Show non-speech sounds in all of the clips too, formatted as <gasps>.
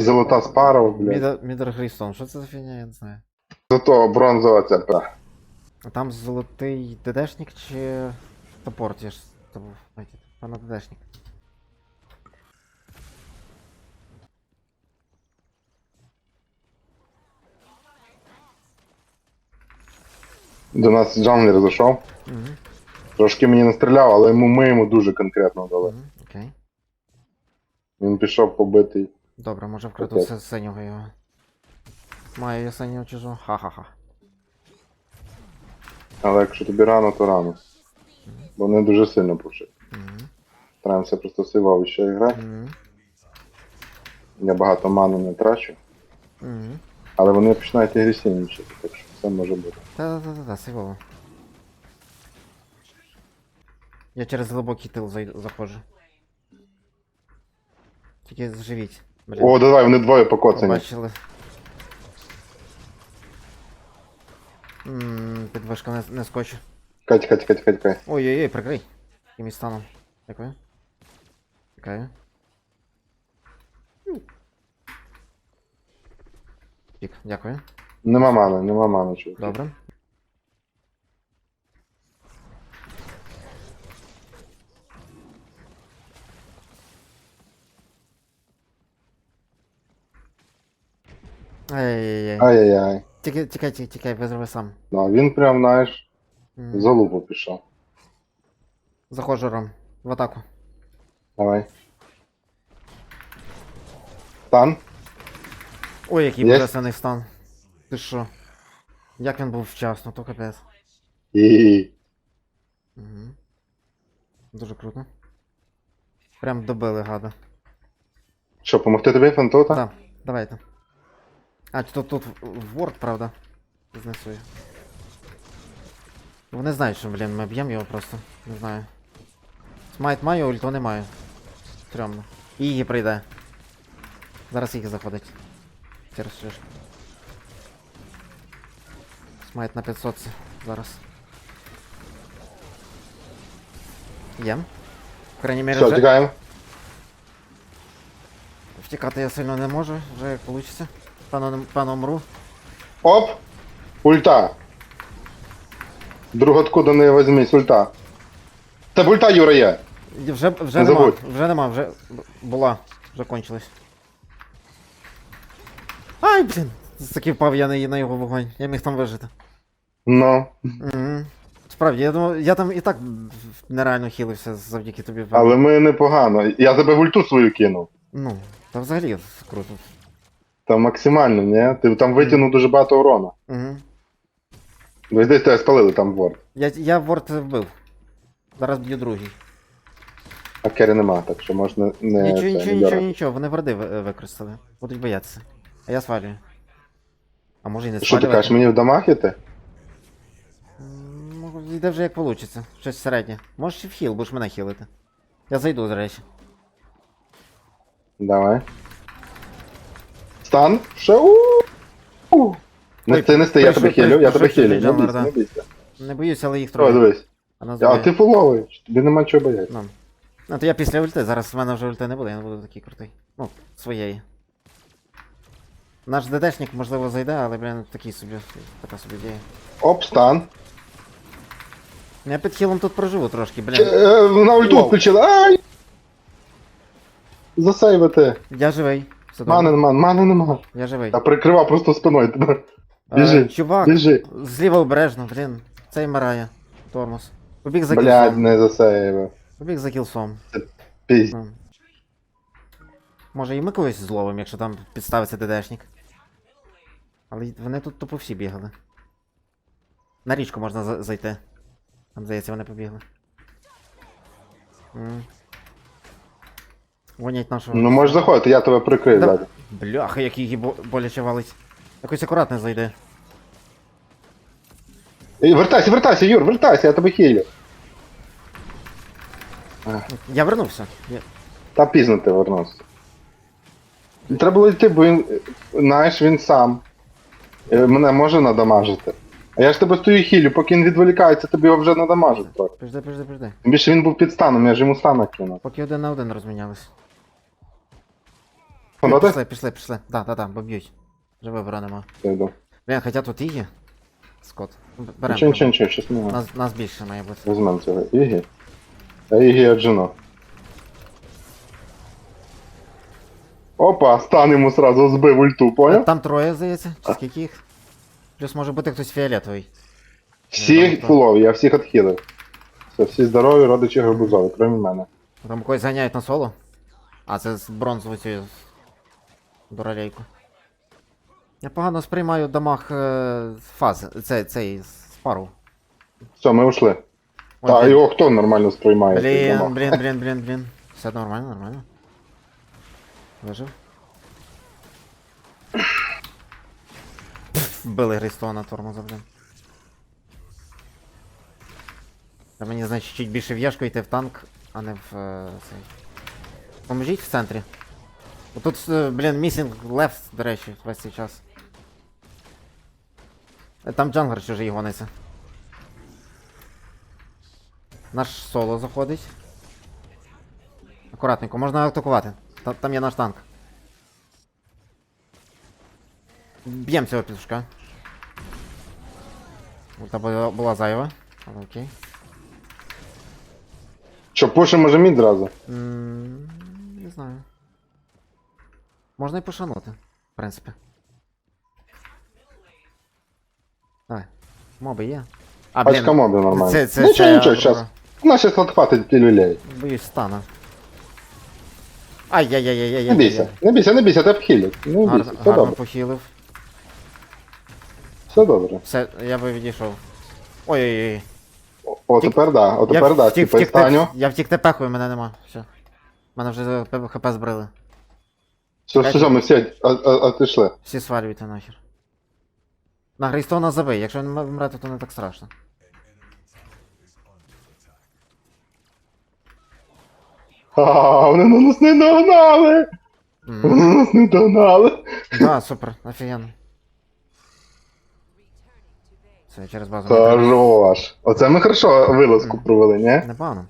Золота спарова, блядь. Мідер, Мідер Грейстон, що це за фігня, я не знаю. Зато бронзова ця. А там золотий ДДшник чи топор, я ж забув. Пана ДДшник. До нас джанглер зайшов. Угу. Трошки мені настріляв, але йому, ми йому дуже конкретно дали. Угу. Окей. Він пішов побитий. Добре, може вкрити Окей. все синього його. Маю я синього чужого. Ха-ха-ха. Але якщо тобі рано, то рано. Бо вони дуже сильно пушать. Угу. Стараємося просто сейвово ще грати. Я багато ману не трачу. Але вони починають агресивнішати, так що все може бути. Та-та-та-та, сейвово. Я через глибокий тил заходжу. Тільки зживіть. Блін, О, давай, вони двоє покоцані. побачили. Ммм, підвишка не, не скочу. Кать, кать, кать, кать, кать. Ой-ой-ой, прикрий. Якимось станом. Дякую. Чекаю. Пік, дякую. Нема мани, нема мани, чувак. Добре. Ай-яй-яй. Ай-яй-яй. Тікай, тікай, тікай, тікай, визрови сам. Ну, а він прям, знаєш, М. в залупу пішов. Заходжу Ром. В атаку. Давай. Стан? Ой, який Єсть? божественний стан. Ти що? Як він був вчасно, то капець. І Угу. Дуже круто. Прям добили гада. Що, помогти тобі, Фантота? Так, давайте. А, тут тут ворд, правда. Знесує. Вони знають, що, блін, ми б'ємо його просто. Не знаю. Смайт маю, ульто не маю. Стрьомно. І її прийде. Зараз їх заходить. Через шишку. Смайт на 500 це зараз. Є. В крайній мірі Все, вже тікаємо. втікати я сильно не можу, вже як вийде. Пану, не- пану. Оп! Ульта. Друготку до неї візьмись, ульта. Та ульта, Юра, є. Вже, вже Не нема, забудь. вже нема, вже була, вже кончилась. Ай, блін! Таки впав я на, на його вогонь, я міг там вижити. Ну, Угу. Справді, я думаю, я там і так нереально хілився завдяки тобі. але ми непогано. Я тебе в ульту свою кинув. Ну, та взагалі круто. Там максимально, ні? Ти там витягнув дуже багато урона. Угу. Десь десь тебе спалили там ворд. Я, я ворд вбив. Зараз б'ю другий. А кері нема, так що можна не. нічого, це, нічого, не нічого, дергати. нічого, вони ворди ви- використали. Будуть боятися. А я свалюю. А може і не Що ти свалювати. кажеш, мені в домах іти? М, Ну, йде вже як получиться. Щось середнє. Можеш і в хіл, будеш мене хілити. Я зайду, до речі. Давай. Стан. Ще у. Не Ой, ти, не ти, я тебе хилю, я тебе прийшов хилю. Не бійся, не бійся. Не боюсь, але їх Ой, троє. дивись. А двоє. ти фуловий, тобі нема чого боятися. Ну. ну, то я після ульти, зараз в мене вже ульти не буде, я не буду такий крутий. Ну, своєї. Наш ДДшник, можливо, зайде, але, блін, такий собі, така собі діє. Оп, стан. Я під хілом тут проживу трошки, Чи, блін. е, на ульту Вау. включили. Ай! Засейвити. Я живий. Все добре. Мани нема, мани нема. Я живий. Та прикрива просто спиною тебе. Е, Біжи, чувак, біжи. зліва обережно, блін. Цей вмирає. Тормоз. Побіг за Блядь, кілсом. не засейвив. Побіг за кілсом. Пізь. Ну. Може і ми когось зловимо, якщо там підставиться ДДшник. Але й- вони тут тупо всі бігали. На річку можна за- зайти. Там, здається, вони побігли. М. Гонять нашого. Ну можеш заходити, я тебе прикрию, Да. ззаді. Бляха, який її бо- боляче валить. Якось акуратно зайди. Ей, Вертайся, вертайся, Юр, вертайся, я тебе хилю. Я вернувся. Я... Та пізно ти вернувся. Треба було йти, бо він. е, Знаєш, він сам. Е, Мене може надамажити. А я ж тебе стою хілю, поки він відволікається, тобі його вже надамажить трохи. Пижди, пижди. Тим більше він був під станом, я ж йому стана кинув. Поки один на один розмінялись. Фантоти? Пішли, пішли, пішли. Да, да, да, бо б'ють. Живе бронимо. Йду. Блін, хоча тут Ігі. Скот. Беремо. Нічого, нічого, нічого, щас не Нас, нас більше має бути. Візьмемо цього Ігі. А Ігі Аджино. Опа, стан йому сразу збив ульту, поняв? Там троє, здається, чи скільки їх? Плюс може бути хтось фіолетовий. Всі там- фулові, я всіх відхилив. Все, всі здорові, родичі гарбузові, крім мене. Там когось ганяють на соло. А, це з бронзовою цією дуралейку. Я погано сприймаю дамаг е, фаз. Це, цей з пару. Все, ми ушли. Ой, Та блін. його хто нормально сприймає? цей Блін, замах? блін, <laughs> блін, блін, блін. Все нормально, нормально. Вижив. Пф, Вбили Грейстона тормоза, блін. Та мені, значить, чуть більше в яшку йти в танк, а не в е, цей. Поможіть в центрі. Тут, е, блін, місінг лефт, до речі, весь цей час. Е, Там джанглер чужий гониться. Наш соло заходить. Акуратненько, можна атакувати. Та- там є наш танк. Б'єм цього пішка. Ульта була, була зайва. Але окей. Що, пушимо може мід зразу? М, Можна і пошанути, в принципі. Давай. Моби є. А, Пачка мобів нормально. Це, це, нічого, це, нічого, щас. Нас щас отхватить пілюлей. Боюсь стана. Ай-яй-яй-яй-яй. Не бійся, не бійся, не бійся, тебе. Не бійся, Гарно, все гарно добре. похилив. Все добре. Все, я би відійшов. Ой-ой-ой. О, О, тепер да, о, тепер да, втік, типа втік, станю. Я втік тепехою, мене нема. Все. Мене вже хп збрили. Все, все, все, ми всі а- а- отійшли. Всі свалюйте нахер. На Грейстона забий, якщо він вмрете, то не так страшно. А, вони на нас не догнали! М. Вони нас не догнали. Да, супер, офігенно. Все, через базу. не треба. Оце ми хорошо вилазку провели, ні? Непогано.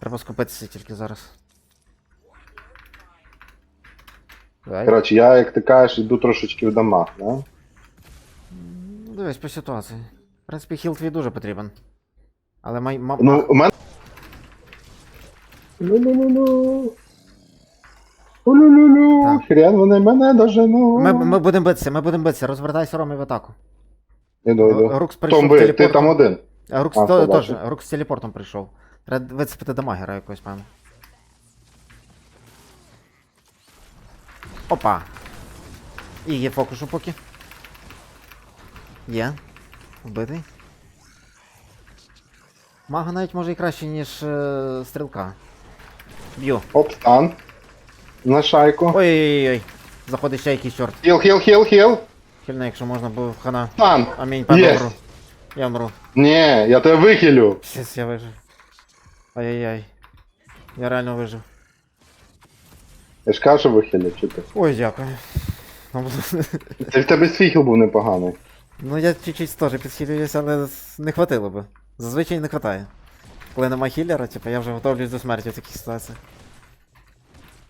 Треба скупитися тільки зараз. Давай. Коротше, я, як ти кажеш, йду трошечки в дамаг, да? Ну, Дивись по ситуації. В принципі, хіл твій дуже потрібен. Але май. ма- Ну, у мене. Лю-лю-лю-лю. Лю-лю-лю. Так. Хрен вони мене дожену. Ми, ми будемо битися, ми будемо битися, розвертайся Ромі в атаку. Іду, іду. Рукс прийшов Том ви, ти телепортом. там один. А, Рукс А, то, все, теж. Рукс з телепортом прийшов. Треба вицепити дамагера якогось, певно. Опа. І є фокушу поки. Є. Вбитий. Мага навіть може і краще, ніж е, стрілка. Б'ю. Оп, стан. На шайку. Ой-ой-ой. Заходить ще якийсь чорт. Хіл, хіл, хіл, хіл. Хильно, якщо можна, бо хана. Стан. Амінь, певно, Єс. вмру. Я вмру. Ні, я тебе вихилю. Щас я вижив. Ай-яй-яй. Я реально вижив. Я ж кажу, що вихилю, чи ти? Ой, дякую. Ну, Це в тебе свій був непоганий. Ну я чуть-чуть теж підхилююся, але не хватило би. Зазвичай не хватає. Коли нема хілера, типу, я вже готовлюсь до смерті в таких ситуаціях.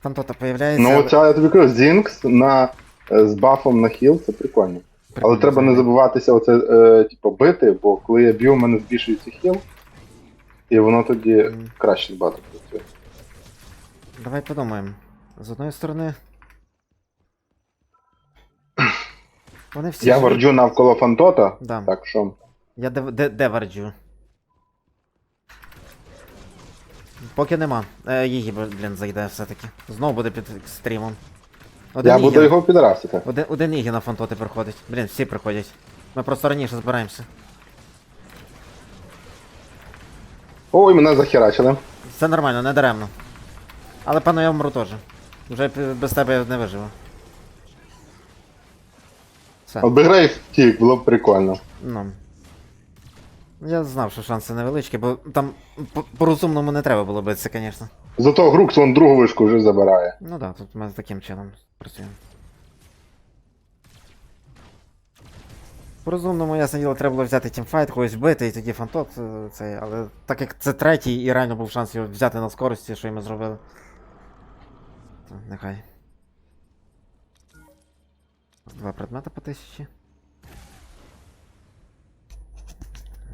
Там то-то появляється. Ну, але- оця, я тобі кажу, Зінкс на, е, з бафом на хіл, це прикольно. Але Прикольно, треба не забуватися оце, е, типу, бити, бо коли я б'ю, у мене збільшується хіл. І воно тоді Мгм. краще набагато працює. Давай подумаємо. З одної сторони. Вони всі. Я живі. варджу навколо фантота, Да. так що. Я де, де, де варджу? Поки нема. Е, її, блін, зайде все-таки. Знову буде під стрімом. Один Я Ігі- буду його підрасити. Один, один Ігі на фантоти приходить. Блін, всі приходять. Ми просто раніше збираємося. Ой, мене захерачили. Все нормально, не даремно. Але пану я вмру теж. Вже без тебе я не виживу. Все. Би втік, було б прикольно. Ну. Я знав, що шанси невеличкі, бо там по- по-розумному не треба було битися, звісно. Зато Грукс вон другу вишку вже забирає. Ну да, тут ми таким чином працюємо. По-розумному, ясне діло, треба було взяти тімфайт, когось вбити, і тоді фантот е, цей, але так як це третій і реально був шанс його взяти на скорості, що і ми зробили. То нехай. Два предмета по тисячі.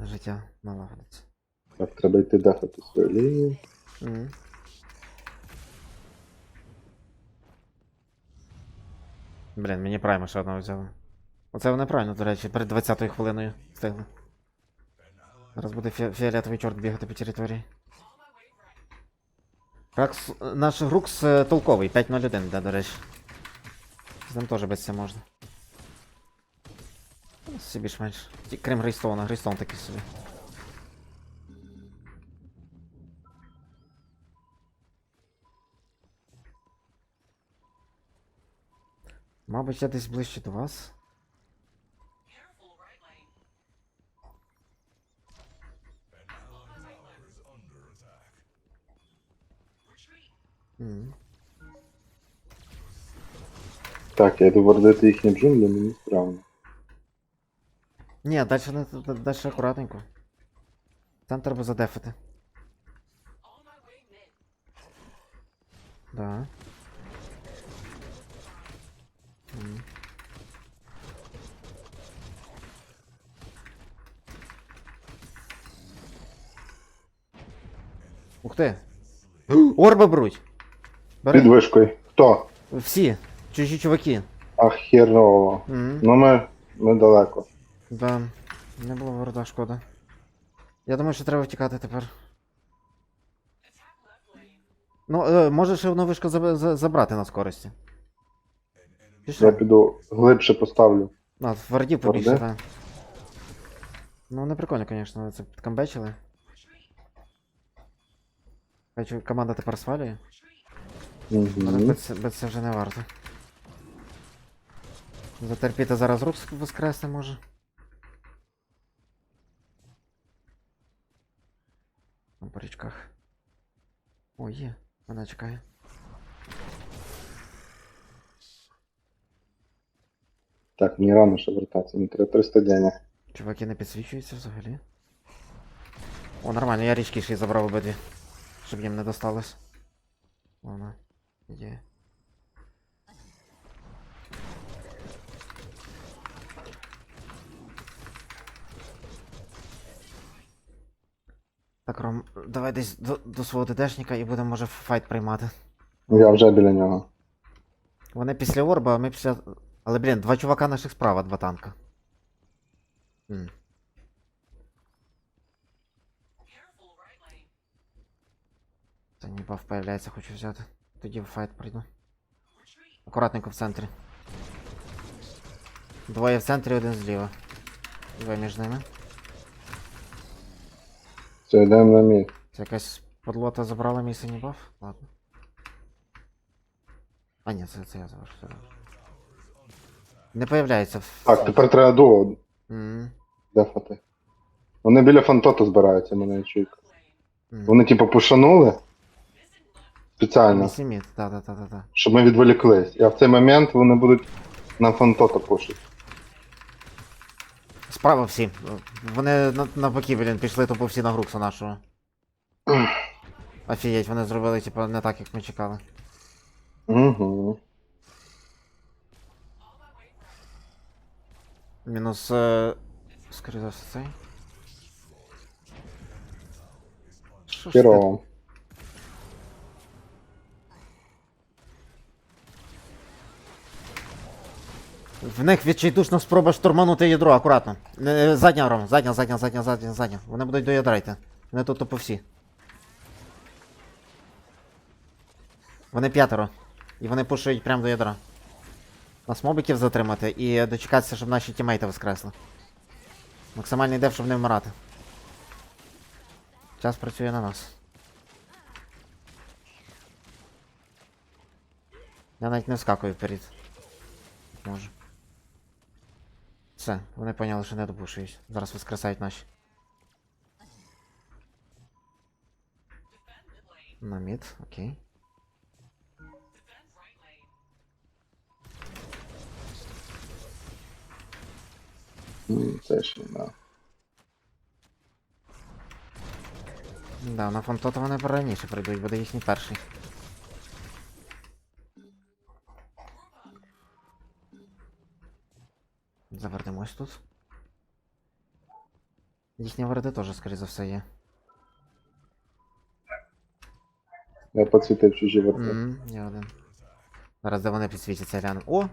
Життя налагодиться. Так, треба йти дефати свою лінію. Мгм. Блін, мені прайма ще одного взяли. Оце вони правильно, до речі, перед 20-ю хвилиною встигли. Зараз буде фі- фіолетовий чорт бігати по території. Ракс, наш Грукс е, толковий, 5.01, да, до речі. З ним теж це можна. Всі більш-менш. Крім Грейстоуна, Грейстоун такий собі. Мабуть, я десь ближче до вас. Так, я йду вордити їхні джунглі, мені справно. Ні, далі не далі акуратненько. Там треба задефати. Да. Ух ти! Орби беруть! Бери. Під вишкою. Хто? Всі! Чужі чуваки. Ах, херово. Мгм. Ну ми, ми далеко. Да, не було ворда, шкода. Я думаю, що треба втікати тепер. Ну, е, може ще одну вишку заб- за- забрати на скорості. Я Пішли. піду глибше поставлю. А, в вардів побільше, Варди? так. Ну, не прикольно, звісно, це підкамбечили. Бачу, команда тепер свалює. Угу. без, без це вже не варто. Затерпіти зараз рук воскресне може. Там по річках. О, є, вона чекає. Так, мені рано ще вертатися, мені треба 300 денег. Чуваки не підсвічуються взагалі. О, нормально, я річки ще й забрав обидві. Щоб їм не досталось. Вона. Є. Так, Ром, давай десь до, до свого ДДшника і будемо, може, файт приймати. Я вже біля нього. Вони після орба, а ми після. Але, блін, два чувака наших справа, два танка. М. Та ні, баф появляється, хочу взяти. Тоді в файт прийду. Акуратненько в центрі. Двоє в центрі, один зліва. Двоє між ними. Все, йдемо на мій. Це якась подлота забрала мій синій баф? Ладно. А ні, це, це я. Це... Не появляється в. Так, тепер треба дуо М, дефати. Вони біля фантоту збираються, мене чують. м. Вони типу пушанули. Спеціально, сіміт, да, да, да, да, да. щоб ми відволіклись. А в цей момент вони будуть на фантота пушити. Справа всі. Вони на, навпаки, блін, пішли тупо всі на Грукса нашого. Офігеть, вони зробили, типу, не так, як ми чекали. Угу. Мінус. Е... Скоріше за все цей. Що ж ти? В них відчайдушна спроба штурманути ядро, акуратно. Задня, Ром, задня, задня, задня, задня, задня. Вони будуть до ядра йти. Вони тут тупо всі. Вони п'ятеро. І вони пушують прямо до ядра. Нас мобиків затримати і дочекатися, щоб наші тімейти воскресли. Максимальний деф, щоб не вмирати. Час працює на нас. Я навіть не вскакую вперед. Може. Все, вони поняли, що не допушують. Зараз воскресають наші. На мід, окей. М, Це ж не да. Да, на фонтота вони раніше прийдуть, буде їхній перший. Завернемось тут. Їхні варди теж, скоріше за все, є. Я поцвітив чужі верти. Мгм, є один. Зараз де вони підсвітяться гляну. О!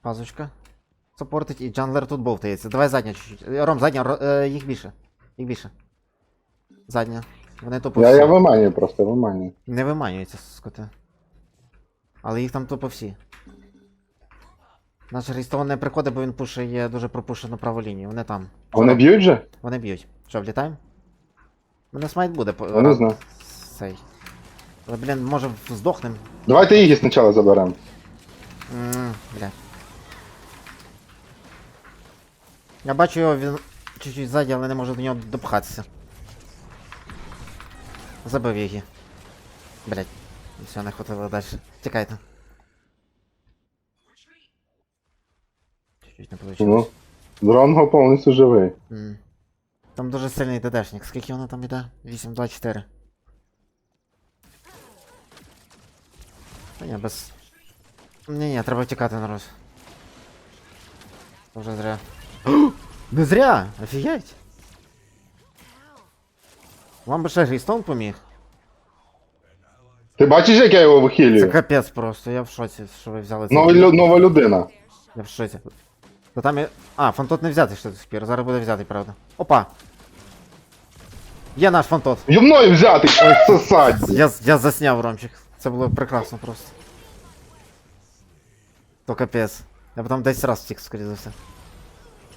Пазочка. Саппортить і джанглер тут бовтається. Давай задня чуть-чуть. Е, Ром, задня, ро- е, їх більше. Їх більше. Задня. Вони тупо Я, всі. я виманюю просто, виманюю. Не виманюються, скоти. Але їх там тупо всі. Наш Рейстон не приходить, бо він пушує дуже пропущену праву лінію. Вони там. Вони б'ють же? Вони б'ють. Що, влітаємо? Мене смайт буде. по- Я не знаю. Цей. Але, блін, може здохнем. Давайте Ігі спочатку заберемо. Ммм, бля. Я бачу його, він чуть-чуть ззаді, але не можу до нього допхатися. Забив її. Блять. Все, не хватило далі. Тікайте. Чуть-чуть не вийшло. Ну, Дронго повністю живий. М. Там дуже сильний ДДшник. Скільки воно там іде? 8-2-4. Та ні, без. Ні, ні, треба втікати народ. Це Вже зря. <gasps> Не зря! Офігеть! Вам би ще Грістон поміг. Ти бачиш, як я його Це вихилюю? капець просто, я в шоці, що ви взяли це. Нова людина. Я в шоці. Та там є. А, фантот не взятий ще сих. Зараз буде взятий, правда. Опа! Є наш фантот. Й мною взяти, ой, сосать. Я, я засняв Ромчик. Це було прекрасно просто. То капець. Я потім 10 раз втік, скоріше за все.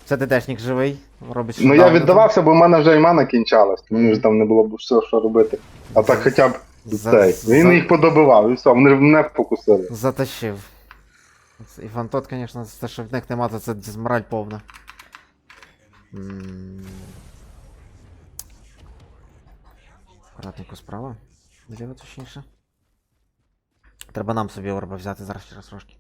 Це ДДшник живий, робить Ну я віддавався, бо в мене вже і мана кінчалась. Мені вже там не було б все, що робити. А так хоча б За- цей. за- Він їх подобивав, і все, вони мене покусили. Затащив. І фантот, звісно, те, що в них нема, то це дізмораль повна. Аккуратненько справа. Зліва точніше. Треба нам собі орба взяти зараз через трошки.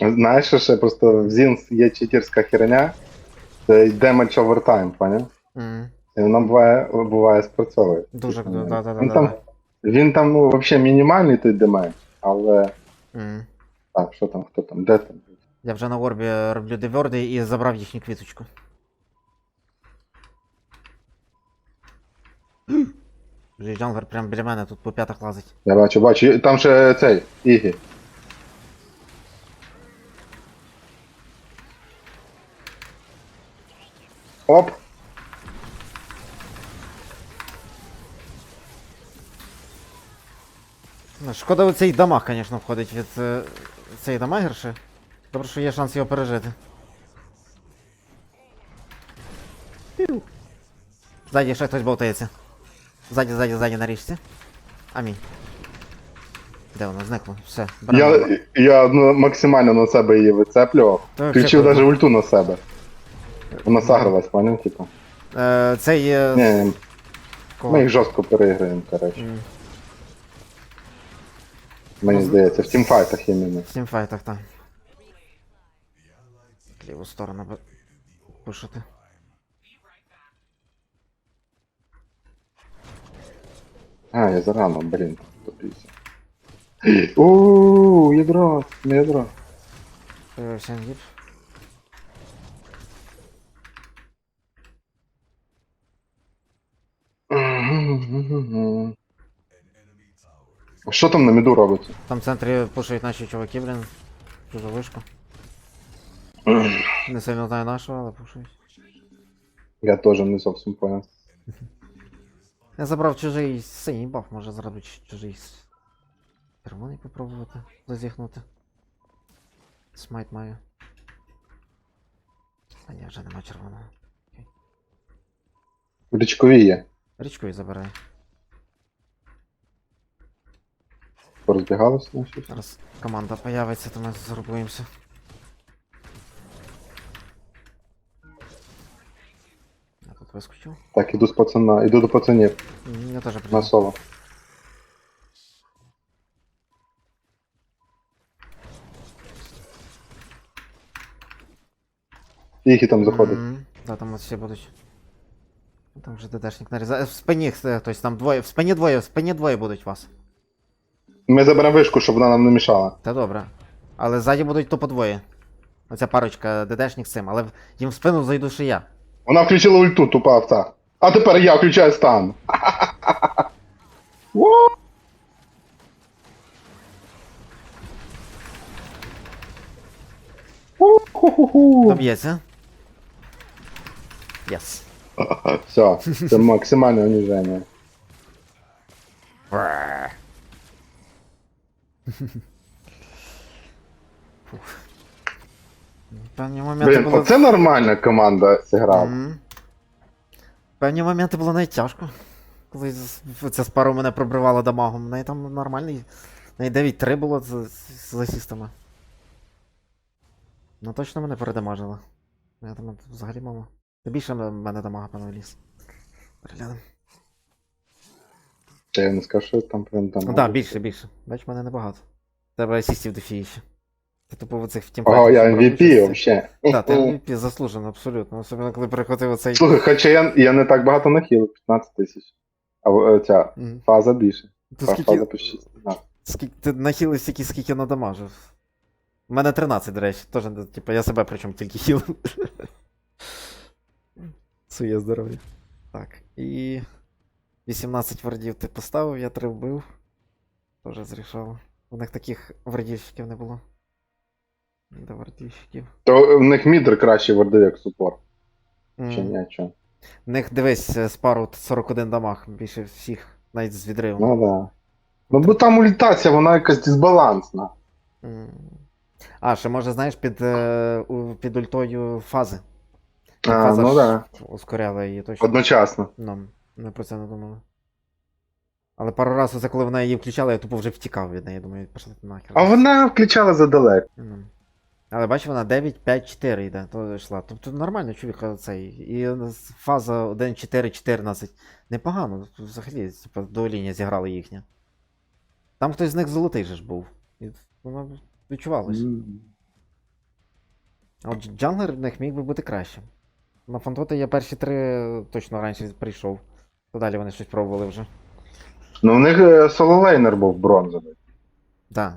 Знаєш, що ще просто в Зінс є читерська херня. Це матч овертайм, поняв? М. І вона буває, буває спрацьовує. Дуже да, да, да, він, да, там, да. він там ну, взагалі мінімальний той демедж, але. М. Так, що там, хто там, де там? Я вже на орбі роблю деверди і забрав їхню квіточку. Вже Джангер прямо біля мене тут по п'ятах лазить. Я бачу, бачу. Там ще цей, Ігі. Оп! Ну, шкода у цей дамаг, звісно, входить від е, цей дамагерши. Добре, що є шанс його пережити. Ззаді ще хтось болтається. Ззаді, ззаді, ззаді на річці. Амінь. Де воно зникло? Все, беремо. Я, я ну, максимально на себе її вицеплював. Та Включив навіть ульту на себе. Вона сагрилась, поняв, типу. Е, цей. е, Ні, ні, кого? ми їх жорстко переіграємо, коротше. М, Мені Ну, здається, в тімфайтах іменно. В тімфайтах, так. Ліву сторону пушити. А, я зарано, блін, топився. <gasps> Ууу, ядро, не ядро. Появився інгіб. Що там на міду робиться? Там в центрі пушують наші чуваки, блін. Дуже вишку. Не сильно знаю нашого, але пушують. Я теж не зовсім понял. Я забрав чужий синій баф, може зробити чужий червоний попробувати зазіхнути. Смайт маю. А ні, вже нема червоного. Річкові є. Річкою забирай. Порозбігалися на щось? Команда появится, то мы зарубуємося. Я тут вискочив. Так, иду с пацана, иду до пацанів. М, Я теж На соло. Тихі там заходить. М, Да, там вот все будут. Там вже ДДшник нарізає. В спині е, хтось там двоє. В спині двоє, в спині двоє будуть вас. Ми заберемо вишку, щоб вона нам не мішала. Та добре. Але ззаді будуть тупо двоє. Оця парочка ДДшник з цим, але їм в спину зайду ще я. Вона включила ульту, тупа овца. А тепер я включаю стан. <laughs> Во! У-ху-ху-ху. Доб'ється. Єс. Все, це максимальне уніження. Певні моменти Блін, було. оце нормальна команда зіграла. Мгм. Певні моменти було навіть тяжко. Коли з- ця спара мене пробривала дамагом. В неї там нормальний. В неї 9-3 було з, з, асістами. Ну точно мене передамажило. Я там взагалі мало. Та більше мене дамага певно ліс. Переглянемо. Та я не скажу, що там прям там. Ну так, більше, більше. Бач, мене небагато. Тебе асістів дофігіще. Ти тупо в цих втім. Ого, я MVP вообще. Так, ти MVP заслужено, абсолютно. Особливо, коли перехватив оцей. Слухай, хоча я, я не так багато нахилив, 15 тисяч. А е, ця Мгм. фаза більше. Ти Фаза скільки, почти 17. скільки ти нахилив стільки, скільки надамажив. У мене 13, до речі, теж, типу, я себе причому тільки хілив. Своє здоров'я. Так, і 18 вардів ти поставив, я 3 вбив. Тоже зрішало. У них таких вардівщиків не було. До вардівщиків. То в них мідр краще варди, як супорт. М. Чи ні, що? В них дивись, е, з пару 41 дамаг більше всіх, навіть з відривом. Ну да. Ну бо там ультація, вона якась дисбалансна. М. А, ще може, знаєш, під, е, під ультою фази. А, ну да. Ускоряла її точно. Одночасно. Ну, ми про це не думали. Але пару разів, коли вона її включала, я тупо вже втікав від неї, думаю, пішла нахер. А вона включала задалеко. Ну. Але бач, вона 9, 5, 4 йде, то йшла. Тобто нормально, чоловік цей. І фаза 1, 4, 14. Непогано, взагалі, типу, до лінії зіграла їхня. Там хтось з них золотий же ж був. І воно відчувалось. А от джанглер в них міг би бути кращим. На фантоти я перші три точно раніше прийшов. То далі вони щось пробували вже. Ну у них е, сололейнер був бронзовий. Так.